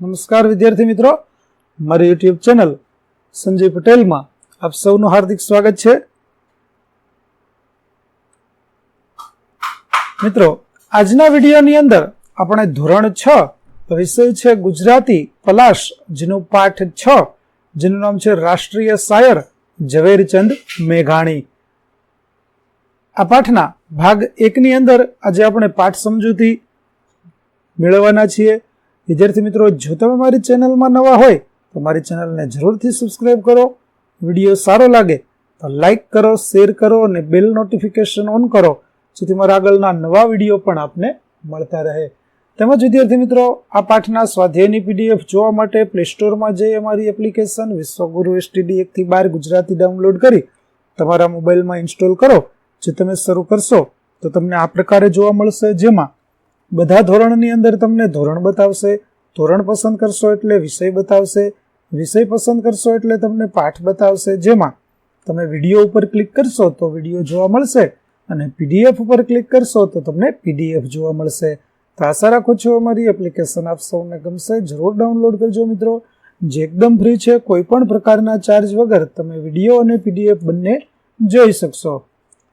નમસ્કાર વિદ્યાર્થી મિત્રો. મારી યુટ્યુબ ચેનલ સંજય પટેલમાં આપ સૌનું હાર્દિક સ્વાગત છે. મિત્રો, આજના વિડીયોની અંદર આપણે ધોરણ છ વિષય છે ગુજરાતી પલાશ, જેનું પાઠ છ, જેનું નામ છે રાષ્ટ્રીય શાયર ઝવેરચંદ મેઘાણી. આ પાઠના ભાગ એકની અંદર આજે આપણે પાઠ સમજૂતી મેળવવાના છીએ. વિદ્યાર્થી મિત્રો, જો તમે મારી ચેનલમાં નવા હોય, તો મારી ચેનલને જરૂરથી સબસ્ક્રાઇબ કરો. વીડિયો સારો લાગે, તો લાઈક કરો શેર કરો અને બેલ નોટિફિકેશન ઓન કરો, જેથી મારા આગળના નવા વીડિયો પણ આપને મળતા રહે. તેમજ વિદ્યાર્થી મિત્રો, આ પાઠના સ્વાધ્યાયની પીડીએફ જોવા માટે પ્લે સ્ટોરમાં જઈ અમારી એપ્લિકેશન વિશ્વગુરુ એસટીડી એકથી બાર ગુજરાતી ડાઉનલોડ કરી તમારા મોબાઈલમાં ઇન્સ્ટોલ કરો. જે તમે શરૂ કરશો, તો તમને આ પ્રકારે જોવા મળશે. જેમાં બધા ધોરણની અંદર તમને ધોરણ બતાવશે, ધોરણ પસંદ કરશો એટલે વિષય બતાવશે, વિષય પસંદ કરશો એટલે તમને પાઠ બતાવશે. જેમાં તમે વીડિયો ઉપર ક્લિક કરશો તો વીડિયો જોવા મળશે અને પીડીએફ ઉપર ક્લિક કરશો તો તમને પીડીએફ જોવા મળશે. તો આશા રાખું છું અમારી એપ્લિકેશન આપ સૌને ગમશે. જરૂર ડાઉનલોડ કરજો મિત્રો. જે એકદમ ફ્રી છે, કોઈ પણ પ્રકારના ચાર્જ વગર તમે વીડિયો અને પીડીએફ બંને જોઈ શકશો.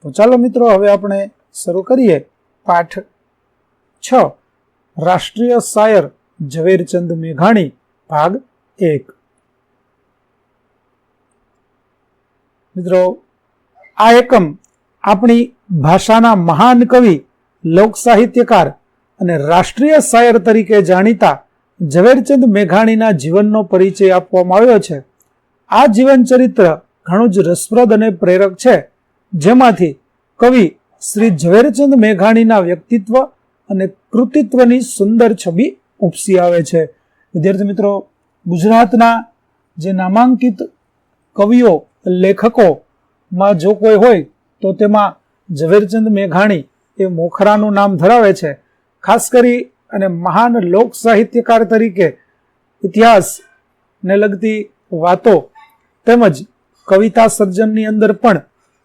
તો ચાલો મિત્રો, હવે આપણે શરૂ કરીએ પાઠ છ. રાષ્ટ્રીય શાયર ઝવેરચંદ મેઘાણી, ભાગ એક. મિત્રો, આ એકમ આપણી ભાષાના મહાન કવિ લોક સાહિત્યકાર અને રાષ્ટ્રીય શાયર તરીકે જાણીતા ઝવેરચંદ મેઘાણીના જીવનનો પરિચય આપવામાં આવ્યો છે. આ જીવન ચરિત્ર ઘણું જ રસપ્રદ અને પ્રેરક છે. જેમાંથી કવિ શ્રી ઝવેરચંદ મેઘાણીના વ્યક્તિત્વ અને કૃતિત્વની સુંદર છબી ઉપસી આવે છે. વિદ્યાર્થી મિત્રો, ગુજરાતના જે નામાંકિત કવિઓ, લેખકોમાં જો કોઈ હોય, તો તેમાં ઝવેરચંદ મેઘાણી એ મોખરાનું નામ ધરાવે છે. ખાસ કરી અને મહાન લોક સાહિત્યકાર તરીકે ઇતિહાસને લગતી વાતો તેમજ કવિતા સર્જનની અંદર પણ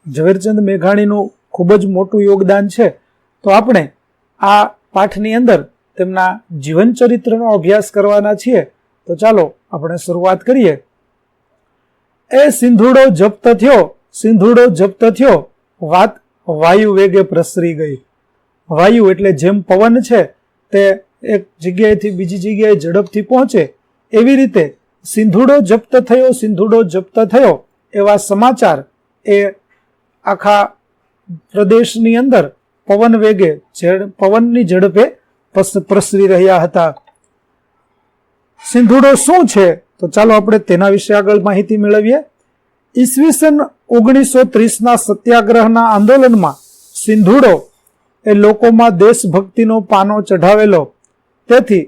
ઝવેરચંદ મેઘાણીનું ખૂબ જ મોટું યોગદાન છે. તો આપણે આ પાઠની અંદર તેમના જીવન ચરિત્રનો અભ્યાસ કરવાના છીએ. તો ચાલો આપણે શરૂઆત કરીએ. એ સિંધુડો જપ્ત થયો, સિંધુડો જપ્ત થયો. વાત વાયુ વેગે પ્રસરી ગઈ. વાયુ એટલે જેમ પવન છે, તે એક જગ્યાએથી બીજી જગ્યાએ ઝડપથી પહોંચે. એવી રીતે સિંધુડો જપ્ત થયો, સિંધુડો જપ્ત થયો. એવા સમાચાર એ આખા પ્રદેશની અંદર પવન વેગે પવનની ઝડપે પ્રસરી રહ્યા હતા. સિંધુડો શું છે? તો ચાલો આપણે તેના વિશે આગળ માહિતી મેળવીએ. ઈસવીસન ઓગણીસો ત્રીસના સત્યાગ્રહના આંદોલનમાં સિંધુડો એ લોકોમાં દેશભક્તિનો પાનો ચઢાવેલો. તેથી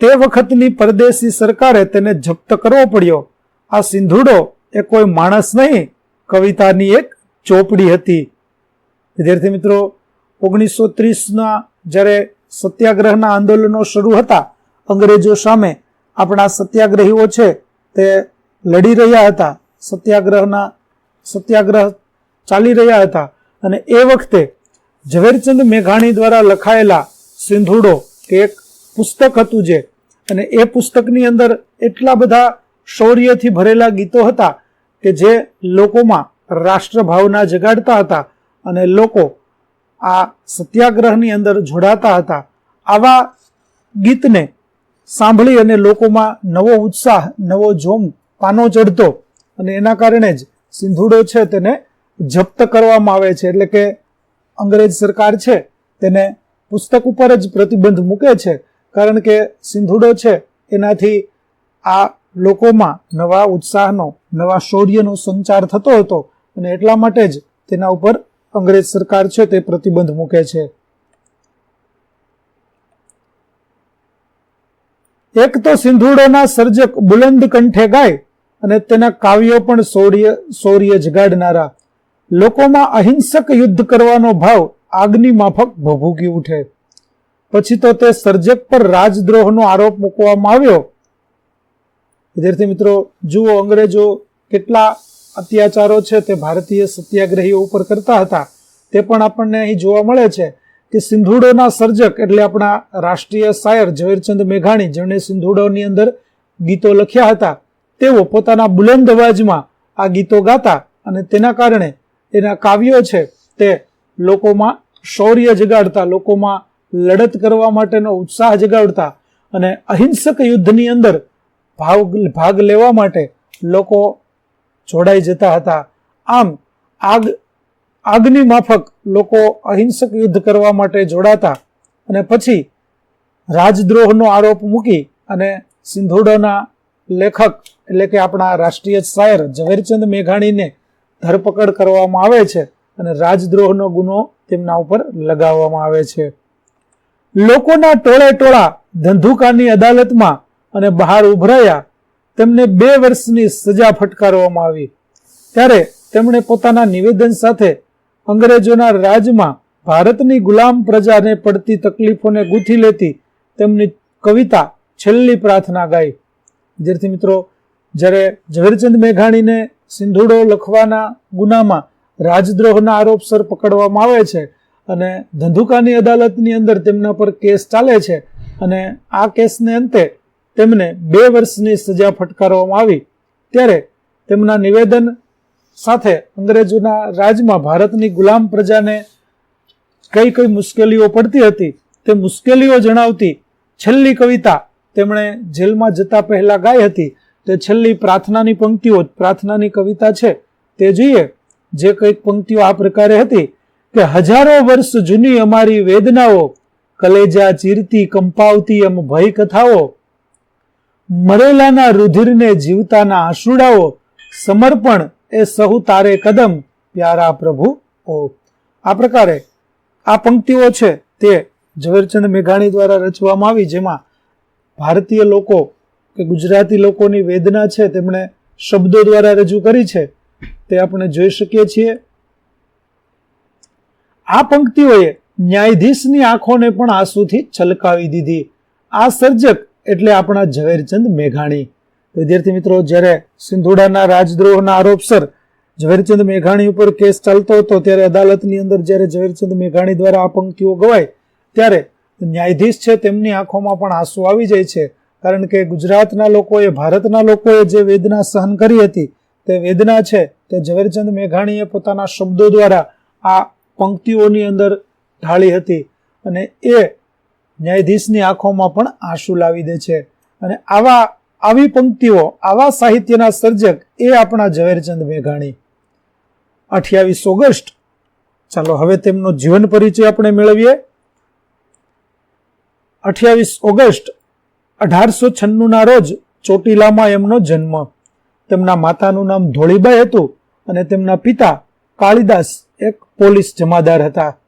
તે વખતની પરદેશી સરકારે તેને જપ્ત કરવો પડ્યો. આ સિંધુડો એ કોઈ માણસ નહીં, કવિતાની એક ચોપડી હતી. વિદ્યાર્થી મિત્રો ઓગણીસો ત્રીસના જ્યારે સત્યાગ્રહના આંદોલનો શરૂ હતા, અંગ્રેજો સામે આપણા સત્યાગ્રહીઓ છે તે લડી રહ્યા હતા. સત્યાગ્રહના, સત્યાગ્રહ ચાલી રહ્યા હતા અને એ વખતે ઝવેરચંદ મેઘાણી દ્વારા લખાયેલા સિંધુડો, કે એક પુસ્તક હતું જે, અને એ પુસ્તકની અંદર એટલા બધા શૌર્યથી ભરેલા ગીતો હતા કે જે લોકોમાં રાષ્ટ્રભાવના જગાડતા હતા અને લોકો આ સત્યાગ્રહની અંદર જોડાતા હતા. આવા ગીતને સાંભળી અને લોકોમાં નવો ઉત્સાહ, નવો જોમ પાનો ચડતો અને એના કારણે જ સિંધુડો છે તેને જપ્ત કરવામાં આવે છે. એટલે કે અંગ્રેજ સરકાર છે તેને પુસ્તક ઉપર જ પ્રતિબંધ મૂકે છે. કારણ કે સિંધુડો છે એનાથી આ લોકોમાં નવા ઉત્સાહનો, નવા શૌર્યનો સંચાર થતો હતો. અને એટલા માટે જ તેના ઉપર અંગ્રેજ સરકાર છે તે પ્રતિબંધ મૂકે છે. એક તો સિંધુડોના સર્જક બુલંદ કંઠે ગાય અને તેના કાવ્યો પણ શૌર્ય શૌર્ય જગાડનારા. લોકોમાં અહિંસક યુદ્ધ કરવાનો ભાવ આગની માફક ભભૂકી ઉઠે. પછી તો તે સર્જક પર રાજદ્રોહનો આરોપ મૂકવામાં આવ્યો. વિદ્યાર્થી મિત્રો, જુઓ અંગ્રેજો કેટલા અત્યાચારો છે તે ભારતીય સત્યાગ્રહીઓ ઉપર કરતા હતા. તે પણ આપણને અહીં જોવા મળે છે કે સિંધુડોના સર્જક એટલે આપણા રાષ્ટ્રીય શાયર ઝવેરચંદ મેઘાણી જેમણે સિંધુડોની અંદર ગીતો લખ્યા હતા. તેઓ પોતાના બુલંદ અવાજમાં આ ગીતો ગાતા અને તેના કારણે એના કાવ્યો છે તે લોકોમાં શૌર્ય જગાડતા, લોકોમાં લડત કરવા માટેનો ઉત્સાહ જગાડતા અને અહિંસક યુદ્ધની અંદર ભાગ ભાગ લેવા માટે લોકો જોડાઈ જતા હતા. આમ આગ, આગની માફક લોકો અહિંસક યુદ્ધ કરવા માટે જોડાતા અને પછી રાજદ્રોહનો આરોપ મૂકી અને સિંધુડોના લેખક એટલે કે આપણા રાષ્ટ્રીય શાયર ઝવેરચંદ મેઘાણીને ધરપકડ કરવામાં આવે છે અને રાજદ્રોહનો ગુનો તેમના ઉપર લગાવવામાં આવે છે. લોકોના ટોળે ટોળા ધંધુકાની અદાલતમાં અને બહાર ઉભરાયા તેમને બે વર્ષની સજા ફટકારવામાં આવી. ત્યારે તેમણે પોતાના નિવેદન સાથે અંગ્રેજોના રાજમાં ભારતની ગુલામ પ્રજાને પડતી તકલીફોને ગૂંથી લેતી તેમની કવિતા છેલ્લી પ્રાર્થના ગાઈ. વિદ્યાર્થી મિત્રો, જ્યારે ઝવેરચંદ મેઘાણીને સિંધુડો લખવાના ગુનામાં રાજદ્રોહના આરોપસર પકડવામાં આવે છે અને ધંધુકાની અદાલતની અંદર તેમના પર કેસ ચાલે છે અને આ કેસને અંતે તેમને બે વર્ષની સજા ફટકારવામાં આવી. ત્યારે તેમના નિવેદન સાથે અંગ્રેજોના રાજમાં ભારતની ગુલામ પ્રજાને કઈ કઈ મુશ્કેલીઓ પડતી હતી તે મુશ્કેલીઓ જણાવતી છેલ્લી કવિતા તેમણે જેલમાં જતા પહેલા ગાઈ હતી. તે છેલ્લી પ્રાર્થનાની પંક્તિઓ, પ્રાર્થનાની કવિતા છે. તે જોઈએ જે કંઈક પંક્તિઓ આ પ્રકારે હતી કે, હજારો વર્ષ જૂની અમારી વેદનાઓ, કલેજા ચીરતી કંપાવતી એમ ભય કથાઓ મરેલાના રુધિરને જીવતાના આંસુડાઓ સમર્પણ એ સહુ તારે કદમ, પ્યારા પ્રભુ ઓ. આ પ્રકારે આ પંક્તિઓ છે તે ઝવેરચંદ મેઘાણી દ્વારા રચવામાં આવી, જેમાં ભારતીય લોકો કે ગુજરાતી લોકોની વેદના છે તેમણે શબ્દો દ્વારા રજૂ કરી છે, તે આપણે જોઈ શકીએ છીએ. આ પંક્તિઓએ ન્યાયાધીશની આંખોને પણ આંસુથી છલકાવી દીધી. આ સર્જક એટલે આપણા ઝવેરચંદ મેઘાણી. વિદ્યાર્થી મિત્રો, જ્યારે સિંધુડાના રાજદ્રોહના આરોપસર ઝવેરચંદ મેઘાણી ઉપર કેસ ચાલતો હતો, ત્યારે અદાલતની અંદર જ્યારે ઝવેરચંદ મેઘાણી દ્વારા આ પંક્તિઓ ગવાય, ત્યારે ન્યાયાધીશ છે તેમની આંખોમાં પણ આંસુ આવી જાય છે. કારણ કે ગુજરાતના લોકોએ, ભારતના લોકોએ જે વેદના સહન કરી હતી, તે વેદના છે તે ઝવેરચંદ મેઘાણીએ પોતાના શબ્દો દ્વારા આ પંક્તિઓની અંદર ઢાળી હતી. અને એ ન્યાયાધીશની આંખોમાં પણ આંસુ લાવી દે છે. અને આવા, આવી પંક્તિઓ, આવા સાહિત્યના સર્જક એ આપણા ઝવેરચંદ મેઘાણી. અઠ્યાવીસ ઓગસ્ટ. ચાલો હવે તેમનો જીવન પરિચય આપણે મેળવીએ. અઠ્યાવીસ ઓગસ્ટ, અઢારસો છન્નુંના રોજ ચોટીલામાં એમનો જન્મ. તેમના માતાનું નામ ધોળીબાઈ હતું અને તેમના પિતા કાળીદાસ, એક પોલીસ જમાદાર હતા.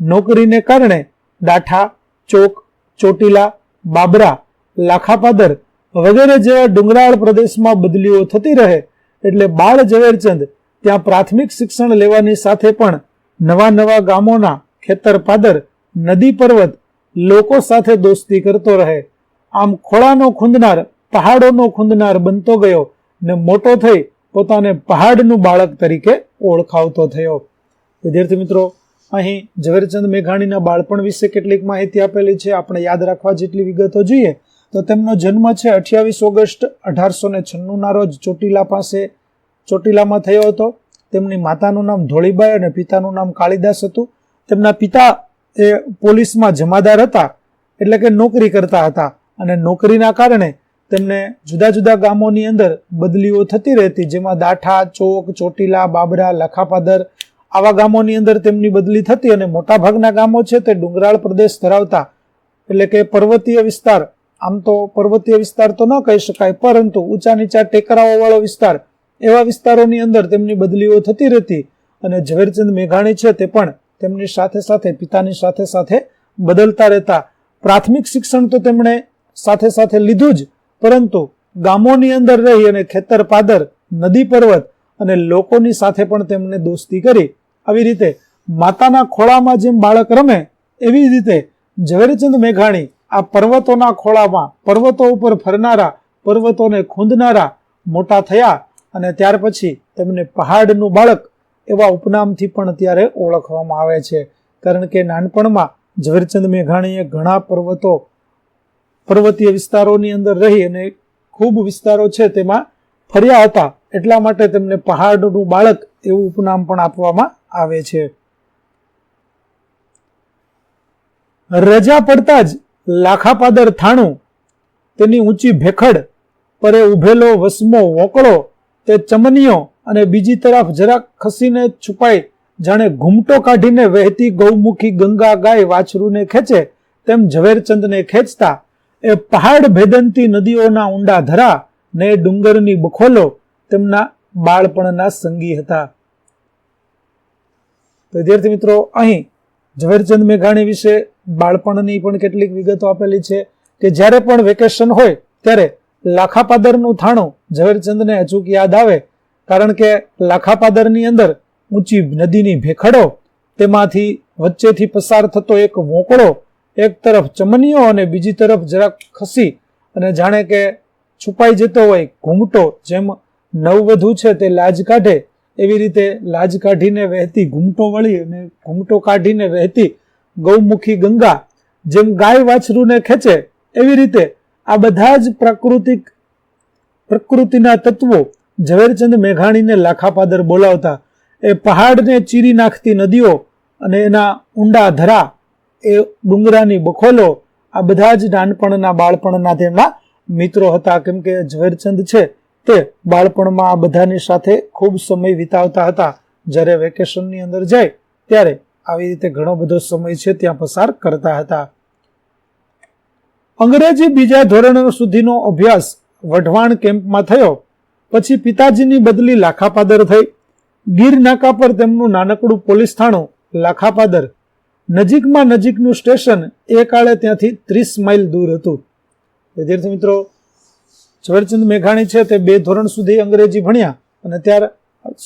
નોકરીને કારણે ડાઠા ચોક, ચોટીલા, બાબરા, લાખાપાદર વગેરે જેવા ડુંગરાળ પ્રદેશમાં બદલીઓ થતી રહે એટલે બાળ ઝવેરચંદ ત્યાં પ્રાથમિક શિક્ષણ લેવાની સાથે પણ નવા નવા ગામોના ખેતર પાદર નદી પર્વત લોકો સાથે દોસ્તી કરતો રહે. આમ ખોળાનો ખૂંદનાર, પહાડોનો ખૂંદનાર બનતો ગયો ને મોટો થઈ પોતાને પહાડનું બાળક તરીકે ઓળખાવતો થયો. વિદ્યાર્થી મિત્રો અહીં ઝવેરચંદ મેઘાણીના બાળપણ વિશે કેટલીક માહિતી આપેલી છે. આપણે યાદ રાખવા જેટલી વિગતો જોઈએ, તો તેમનો જન્મ છે અઠ્યાવીસ ઓગસ્ટ અઢારસો ને છન્નુંના રોજ ચોટીલા પાસે ચોટીલામાં થયો હતો. તેમની માતાનું નામ ધોળીબાઈ અને પિતાનું નામ કાળીદાસ હતું. તેમના પિતા એ પોલીસમાં જમાદાર હતા, એટલે કે નોકરી કરતા હતા અને નોકરીના કારણે તેમને જુદા જુદા ગામોની અંદર બદલીઓ થતી રહેતી, જેમાં દાઠા, ચોક, ચોટીલા, બાબરા, લખાપાદર આવા ગામોની અંદર તેમની બદલી થતી અને મોટાભાગના ગામો છે તે ડુંગરાળ પ્રદેશ ધરાવતા. એટલે કે પર્વતીય વિસ્તાર. આમ તો પર્વતીય વિસ્તાર તો ન કહી શકાય, પરંતુ ઊંચા નીચા ટેકરાઓ વાળો વિસ્તાર. એવા વિસ્તારોની અંદર તેમની બદલીઓ થતી રહેતી અને ઝવેરચંદ મેઘાણી છે તે પણ તેમની સાથે સાથે, પિતાની સાથે સાથે બદલતા રહેતા. પ્રાથમિક શિક્ષણ તો તેમણે સાથે સાથે લીધું જ, પરંતુ ગામોની અંદર રહી અને ખેતર, પાદર, નદી, પર્વત અને લોકોની સાથે પણ તેમને દોસ્તી કરી. આવી રીતે માતાના ખોળામાં જેમ બાળક રમે, એવી રીતે ઝવેરચંદ મેઘાણી આ પર્વતોના ખોળામાં, પર્વતો ઉપર ફરનારા, પર્વતોને ખૂંદનારા મોટા થયા અને ત્યાર પછી તેમને પહાડનું બાળક એવા ઉપનામથી પણ ત્યારે ઓળખવામાં આવે છે. કારણ કે નાનપણમાં ઝવેરચંદ મેઘાણીએ ઘણા પર્વતો, પર્વતીય વિસ્તારોની અંદર રહી અને ખૂબ વિસ્તારો છે તેમાં ફર્યા હતા. એટલા માટે તેમને પહાડનું બાળક એવું ઉપનામ પણ આપવામાં આવે છે. રજા પડતા જ લાખાપાદર થાણું તેની ઊંચી ભેખડ, પરે ઉભેલો વસમો વોકળો, તે ચમનીયો અને બીજી તરફ જરાક ખસીને છુપાઈ, જાણે ઘૂમટો કાઢીને વહેતી ગૌમુખી ગંગા ગાય વાછરૂને ખેંચે, તેમ ઝવેરચંદને ખેંચતા, એ પહાડ ભેદંતી નદીઓના ઊંડા ધરા ને ડુંગરની બખોલો તેમના બાળપણના સંગી હતા. વિદ્યાર્થી મિત્રો, અહીં ઝવેરચંદ મેઘાણી વિશે બાળપણની પણ કેટલીક વિગતો આપેલી છે કે જ્યારે પણ વેકેશન હોય ત્યારે લાખાપાદરનું થાણું ઝવેરચંદને અચૂક યાદ આવે, કારણ કે લાખાપાદરની અંદર ઊંચી નદીની ભેખડો, તેમાંથી વચ્ચેથી પસાર થતો એક વોંકળો, એક તરફ ચમનીઓ અને બીજી તરફ જરાક ખસી અને જાણે કે છુપાઈ જતો હોય ઘૂમટો, જેમ નવવધુ છે તે લાજ કાઢે એવી રીતે લાજ કાઢીને વહેતી ઘૂમટો વળી અને ઘૂમટો કાઢીને વહેતી ગૌમુખી ગંગા જેમ ગાય વાછરૂને ખેંચે, એવી રીતે આ બધા જ પ્રાકૃતિક પ્રકૃતિના તત્વો ઝવેરચંદ મેઘાણીને લાખાપાદર બોલાવતા, એ પહાડને ચીરી નાખતી નદીઓ અને એના ઊંડા ધરા, એ ડુંગરાની બખોલો, આ બધા જ નાનપણના બાળપણના તેમના મિત્રો હતા. કેમ કે ઝવેરચંદ છે તે બાળપણમાં આ બધાની સાથે ખૂબ સમય વિતાવતા હતા. જ્યારે વેકેશનની અંદર જાય, ત્યારે આવી રીતે ઘણો બધો સમય છે ત્યાં પસાર કરતા હતા. અંગ્રેજી બીજા ધોરણ સુધીનો અભ્યાસ વઢવાણ કેમ્પમાં થયો. પછી પિતાજીની બદલી લાખાપાદર થઈ. ગીર નાકા પર તેમનું નાનકડું પોલીસ થાણું, લાખાપાદર. નજીકમાં નજીકનું સ્ટેશન, એ કાળે ત્યાંથી ત્રીસ માઇલ દૂર હતું. વિદ્યાર્થી મિત્રો ઝવેરચંદ મેઘાણી છે તે બે ધોરણ સુધી અંગ્રેજી ભણ્યા અને ત્યાર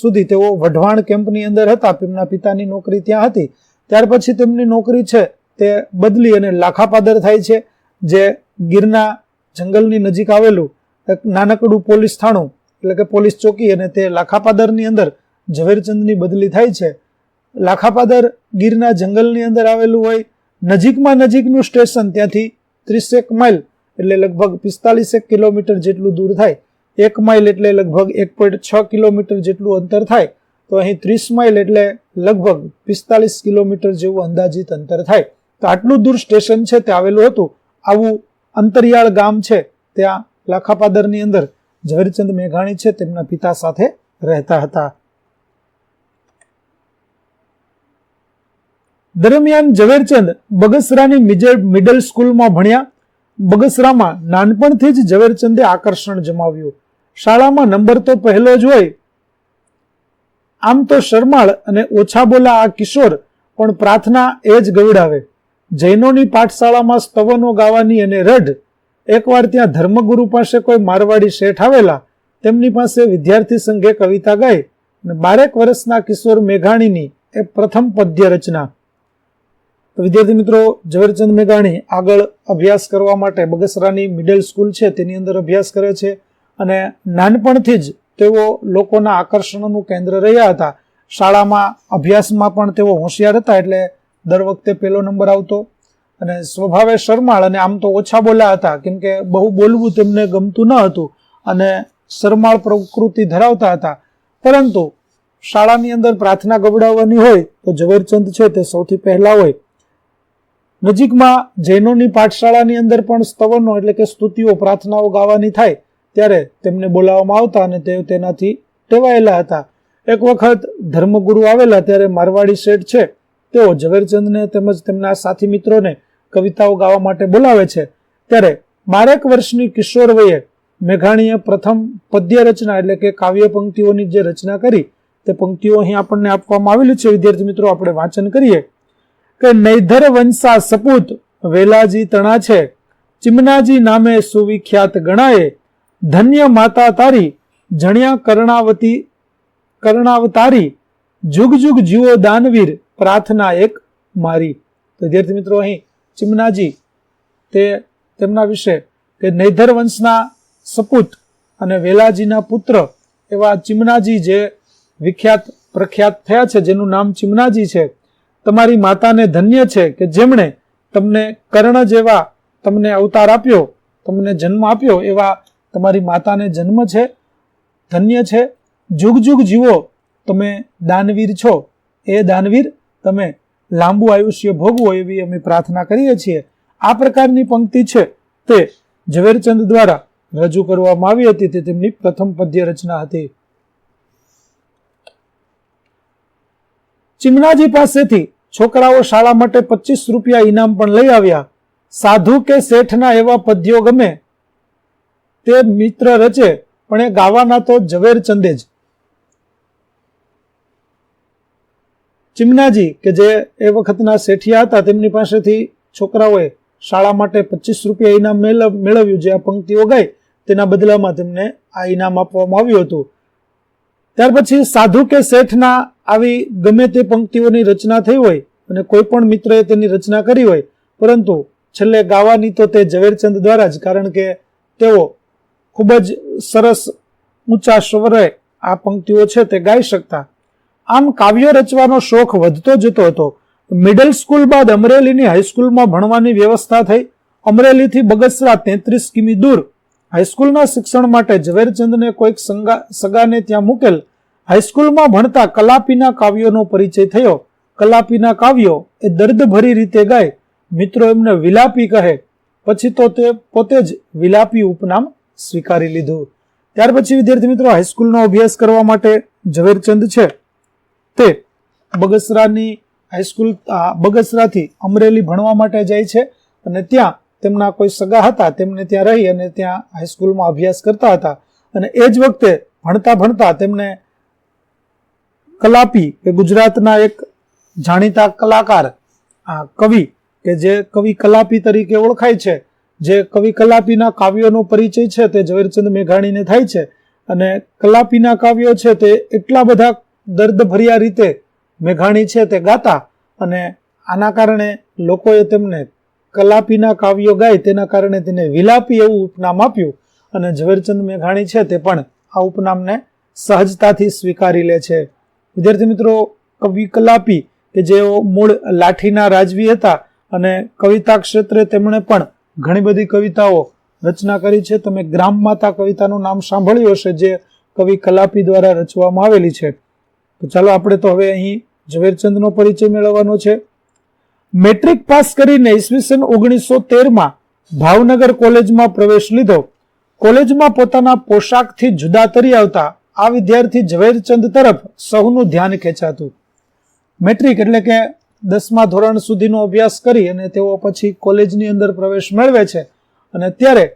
સુધી તેઓ વઢવાણ કેમ્પની અંદર હતા. તેમના પિતાની નોકરી ત્યાં હતી. ત્યાર પછી તેમની નોકરી છે તે બદલી અને લાખાપાદર થાય છે, જે ગીરના જંગલની નજીક આવેલું એક નાનકડું પોલીસ થાણું, એટલે કે પોલીસ ચોકી અને તે લાખાપાદરની અંદર ઝવેરચંદની બદલી થાય છે. લાખાપાદર ગીરના જંગલની અંદર આવેલું હોય, નજીકમાં નજીકનું સ્ટેશન ત્યાંથી ત્રીસેક માઇલ એટલે લગભગ પિસ્તાલીસેક કિલોમીટર જેટલું દૂર થાય. એક માઇલ એટલે લગભગ એક પોઈન્ટ છ કિલોમીટર જેટલું અંતર થાય. તો અહીં ત્રીસ માઇલ એટલે લગભગ પિસ્તાલીસ કિલોમીટર જેવું અંદાજિત અંતર થાય. તો આટલું દૂર સ્ટેશન છે તે આવેલું હતું. આવું અંતરિયાળ ગામ છે. ત્યાં લાખાપાદરની અંદર ઝવેરચંદ મેઘાણી છે. તેમના પિતા સાથે રહેતા હતા. દરમિયાન ઝવેરચંદ બગસરાની મિડલ સ્કૂલમાં ભણ્યા. બગસરામાં નાનપણથી જ ઝવેરચંદે આકર્ષણ જમાવ્યું. શાળામાં નંબર તો પહેલો જ હોય. આમ તો શરમાળ અને ઓછા બોલા આ કિશોર, પણ પ્રાર્થના એ જ ગવડાવે. જૈનોની પાઠશાળામાં સ્તવનો ગાવાની અને રઢ. એકવાર ત્યાં ધર્મગુરુ પાસે કોઈ મારવાડી શેઠ આવેલા, તેમની પાસે વિદ્યાર્થી સંઘે કવિતા ગાઈ અને બારેક વર્ષના કિશોર મેઘાણીની એ પ્રથમ પદ્ય રચના તો વિદ્યાર્થી મિત્રો, ઝવેરચંદ મેઘાણી આગળ અભ્યાસ કરવા માટે બગસરાની મિડલ સ્કૂલ છે, તેની અંદર અભ્યાસ કરે છે અને નાનપણથી જ તેઓ લોકોના આકર્ષણનું કેન્દ્ર રહ્યા હતા. શાળામાં અભ્યાસમાં પણ તેઓ હોશિયાર હતા એટલે દર વખતે પહેલો નંબર આવતો અને સ્વભાવે શરમાળ અને આમ તો ઓછા બોલા હતા, કેમ કે બહુ બોલવું તેમને ગમતું ન હતું અને શરમાળ પ્રકૃતિ ધરાવતા હતા. પરંતુ શાળાની અંદર પ્રાર્થના ગબડાવવાની હોય તો ઝવેરચંદ છે તે સૌથી પહેલા હોય. નજીકમાં જૈનોની પાઠશાળાની અંદર પણ સ્તવનો એટલે કે સ્તુતિઓ, પ્રાર્થનાઓ ગાવાની થાય ત્યારે તેમને બોલાવવામાં આવતા અને તે તેનાથી ટેવાયેલા હતા. એક વખત ધર્મગુરુ આવેલા ત્યારે મારવાડી શેઠ છે. તેઓ ઝવેરચંદને તેમજ તેમના સાથી મિત્રોને કવિતાઓ ગાવા માટે બોલાવે છે. ત્યારે બારેક વર્ષની કિશોર વયે મેઘાણીએ પ્રથમ પદ્ય રચના એટલે કે કાવ્ય પંક્તિઓની જે રચના કરી, તે પંક્તિઓ અહીં આપણને આપવામાં આવેલી છે. વિદ્યાર્થી મિત્રો, આપણે વાંચન કરીએ. કે નૈધર વંશા સપૂત વેલાજી તણા છે. ચિમનાજી નામે સુવિખ્યાત ગણાય ધન્ય માતા તારી, જણ્યા કર્ણાવતી, કર્ણાવતારી, જુગ જુગ જીવો દાનવીર, પ્રાર્થના એક મારી. તો વિદ્યાર્થી મિત્રો, અહીં ચિમનાજી તે તેમના વિશે કે નૈધર વંશના સપૂત અને વેલાજીના પુત્ર એવા ચિમનાજી જે વિખ્યાત પ્રખ્યાત થયા છે, જેનું નામ ચિમનાજી છે. તમારી માતાને ધન્ય છે કે જેમણે તમને કર્ણ જેવા તમને અવતાર આપ્યો, તમને જન્મ આપ્યો, એવા તમારી માતાને જન્મ છે, ધન્ય છે. જુગ જુગ જીવો, તમે દાનવીર છો. એ દાનવીર તમે લાંબુ આયુષ્ય ભોગવો એવી અમે પ્રાર્થના કરીએ છીએ. આ પ્રકારની પંક્તિ છે તે ઝવેરચંદ દ્વારા રજૂ કરવામાં આવી હતી. તે તેમની પ્રથમ પદ્ય રચના હતી. ચિમનાજી પાસેથી છોકરાઓ શાળા માટે પચીસ રૂપિયા ઇનામ પણ લઈ આવ્યા. સાધુ કે શેઠના એવા પદ્યો ગમે તે મિત્ર રચે, પણ એ ગાવાના તો ઝવેરચંદે જ. ચિમનાજી કે જે એ વખતના શેઠિયા હતા, તેમની પાસેથી છોકરાઓએ શાળા માટે પચીસ રૂપિયા ઇનામ મેળવ્યું. જે આ પંક્તિઓ ગઈ, તેના બદલામાં તેમને આ ઇનામ આપવામાં આવ્યું હતું. ત્યાર પછી સાધુ કે શેઠના આવી ગમે તે પંક્તિઓની રચના થઈ હોય અને કોઈ પણ મિત્રએ તેની રચના કરી હોય, પરંતુ છેલ્લે ગાવાની તો તે ઝવેરચંદ દ્વારા જ, કારણ કે તેઓ ખૂબ જ સરસ ઊંચા સ્વરે આ પંક્તિઓ છે તે ગાઈ શકતા. આમ કાવ્યો રચવાનો શોખ વધતો જતો હતો. મિડલ સ્કૂલ બાદ અમરેલીની હાઈસ્કૂલમાં ભણવાની વ્યવસ્થા થઈ. અમરેલીથી બગસરા તેત્રીસ કિમી દૂર હાઈસ્કૂલના શિક્ષણ માટે ઝવેરચંદને કોઈક સંગા સગાને ત્યાં મૂકેલ હાઈસ્કૂલમાં ભણતા કલાપીના કાવ્યોનો પરિચય થયો. કલાપીના કાવ્યો એ દર્દભરી રીતે ગાય. મિત્રો એમને વિલાપી કહે. પછી તો તે પોતે જ વિલાપી ઉપનામ સ્વીકારી લીધું. ત્યાર પછી વિદ્યાર્થી મિત્રો હાઈસ્કૂલનો અભ્યાસ કરવા માટે ઝવેરચંદ છે. તે બગસરાની હાઈસ્કૂલ બગસરાથી અમરેલી ભણવા માટે જાય છે. અને ત્યાં તેમના કોઈ સગા હતા, તેમને ત્યાં રહી અને ત્યાં હાઈસ્કૂલમાં અભ્યાસ કરતા હતા. અને એ જ વખતે ભણતા ભણતા તેમને કલાપી કે ગુજરાતના એક જાણીતા કલાકાર, આ કવિ, કે જે કવિ કલાપી તરીકે ઓળખાય છે, જે કવિ કલાપીના કાવ્યોનો પરિચય છે તે ઝવેરચંદ મેઘાણીને થાય છે. અને કલાપીના કાવ્યો છે તે એટલા બધા દર્દભર્યા રીતે મેઘાણી છે તે ગાતા અને આના કારણે લોકોએ તેમને કલાપીના કાવ્યો ગાય, તેના કારણે તેને વિલાપી એવું ઉપનામ આપ્યું. અને ઝવેરચંદ મેઘાણી છે તે પણ આ ઉપનામને સહજતાથી સ્વીકારી લે છે. વિદ્યાર્થી મિત્રો, કવિ કલાપી, કે જેઓ મૂળ લાઠીના રાજવી હતા અને કવિતા ક્ષેત્રે તેમણે પણ ઘણી બધી કવિતાઓ રચના કરી છે. તમે ગ્રામ માતા કવિતાનું નામ સાંભળ્યું હશે, જે કવિ કલાપી દ્વારા રચવામાં આવેલી છે. તો ચાલો આપણે તો હવે અહીં ઝવેરચંદનો પરિચય મેળવવાનો છે. મેટ્રિક પાસ કરીને ઈસવીસન ઓગણીસો તેરમાં ભાવનગર કોલેજમાં પ્રવેશ લીધો. કોલેજમાં પોતાના પોશાકથી જુદા તરી આવતા આ વિદ્યાર્થી ઝવેરચંદ તરફ સૌનું ધ્યાન ખેંચાતું. મેટ્રિક એટલે કે દસમા ધોરણ સુધીનો અભ્યાસ કરી અને તેઓ પછી કોલેજની અંદર પ્રવેશ મેળવે છે. અને ત્યારે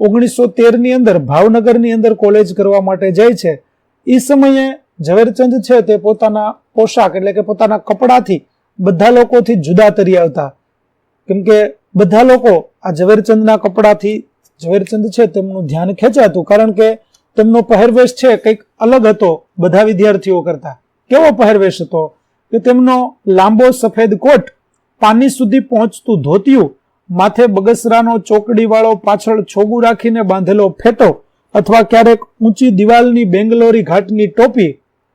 ઓગણીસો તેરની અંદર ભાવનગરની અંદર કોલેજ કરવા માટે જાય છે. એ સમયે ઝવેરચંદ છે તે પોતાના પોશાક એટલે કે પોતાના કપડાથી બધા લોકોથી જુદા તરી આવતા. કેમ કે બધા લોકો આ ઝવેરચંદના કપડાથી, ઝવેરચંદ છે તેમનું ધ્યાન ખેંચાતું, કારણ કે તેમનો પહેરવેશ છે કંઈક અલગ હતો બધા વિદ્યાર્થીઓ કરતા. કેવો પહેરવેશ હતો? કે તેમનો લાંબો સફેદ કોટ પાની સુધી પહોંચતું ધોતિયું, માથે બગસરાનો ચોકડીવાળો પાછળ છોગું રાખીને બાંધેલો ફેટો અથવા ક્યારેક ઊંચી દિવાલની બેંગ્લોરી ઘાટની ટોપી,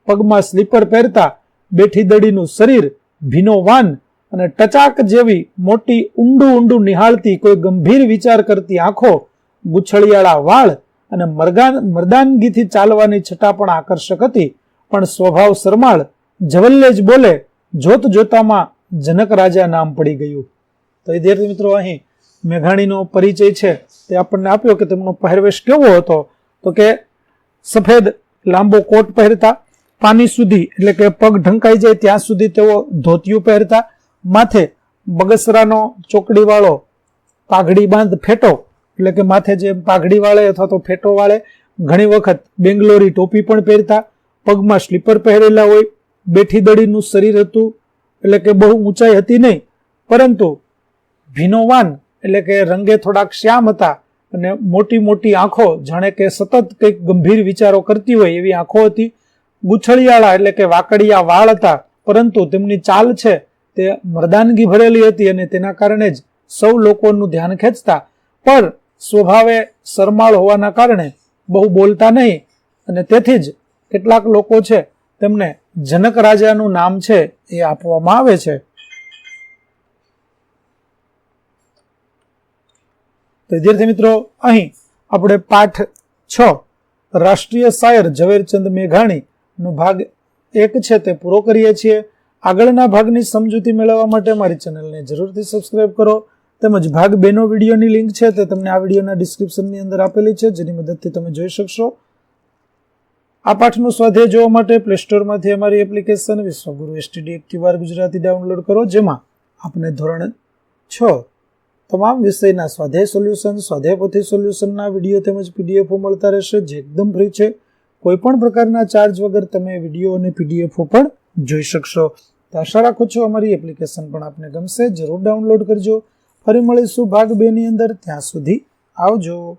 પગમાં સ્લીપર પહેરતા બેઠી દડીનું શરીર ભીનો વાન અને ટચાક જેવી મોટી ઊંડું ઊંડું નિહાળતી કોઈ ગંભીર વિચાર કરતી આંખો ગુછળિયાળા વાળ અને મરગાન મર્દાનગીથી ચાલવાની છટા પણ આકર્ષક હતી. પણ સ્વભાવ શરમાળ જવલ્લે જ બોલે, જોત જોતામાં જનક રાજા નામ પડી ગયું. તો વિદ્યાર્થી મિત્રો, અહીં મેઘાણીનો પરિચય છે. તે આપણને આપ્યો કે તેમનો પહેરવેશ કેવો હતો? તો કે સફેદ લાંબો કોટ પહેરતા પાની સુધી, એટલે કે પગ ઢંકાઈ જાય ત્યાં સુધી તેઓ ધોતિયું પહેરતા. માથે બગસરાનો ચોકડીવાળો પાઘડી બાંધ ફેટો, એટલે કે માથે જે પાઘડી વાળે અથવા તો ફેટો વાળે, ઘણી વખત બેંગ્લોરી ટોપી પણ પહેરતા. પગમાં સ્લીપર પહેરેલા હોય, બેઠી દડીનું શરીર હતું, એટલે કે બહુ ઊંચાઈ હતી નહીં. પરંતુ ભીનોવાન, એટલે કે રંગે થોડાક શ્યામ હતા અને મોટી મોટી આંખો, જાણે કે સતત કંઈક ગંભીર વિચારો કરતી હોય એવી આંખો હતી. ગુછળિયાળા એટલે કે વાકડિયા વાળ હતા, પરંતુ તેમની ચાલ છે તે મર્દાનગી ભરેલી હતી અને તેના કારણે જ સૌ લોકોનું ધ્યાન ખેંચતા. પણ સ્વભાવે શરમાળ હોવાના કારણે બહુ બોલતા નહીં અને તેથી જ કેટલાક લોકો છે તેમને જનક રાજાનું નામ છે એ આપવામાં આવે છે. વિદ્યાર્થી મિત્રો, અહીં આપણે પાઠ છ, રાષ્ટ્રીય શાયર ઝવેરચંદ મેઘાણી નો ભાગ એક છે તે પૂરો કરીએ છીએ. આગળના ભાગની સમજૂતી મેળવવા માટે મારી ચેનલને જરૂરથી સબસ્ક્રાઇબ કરો. તેમજ ભાગ બેનો વિડીયોની લિંક છે તે તમને આ વિડીયોના ડિસ્ક્રિપ્શનની અંદર આપેલી છે, જેની મદદથી તમે જોઈ શકશો. આ પાઠનું સ્વાધ્યાય જોવા માટે પ્લે સ્ટોરમાંથી અમારી એપ્લિકેશન વિશ્વગુરુ એસટીડી એક્ટિવાર ગુજરાતી ડાઉનલોડ કરો, જેમાં આપણે ધોરણ છ તમામ વિષયના સ્વાધ્યાય સોલ્યુશન સ્વાધ્યાય પોથી સોલ્યુશનના વીડિયો તેમજ પીડીએફઓ મળતા રહેશે, જે એકદમ ફ્રી છે. કોઈ પણ પ્રકારના ચાર્જ વગર તમે વીડિયો અને પીડીએફઓ પણ જોઈ શકશો. તો આશા રાખું છું અમારી એપ્લિકેશન પણ આપને ગમશે. જરૂર ડાઉનલોડ કરજો. ફરી મળીશું ભાગ બે ની અંદર. ત્યાં સુધી આવજો.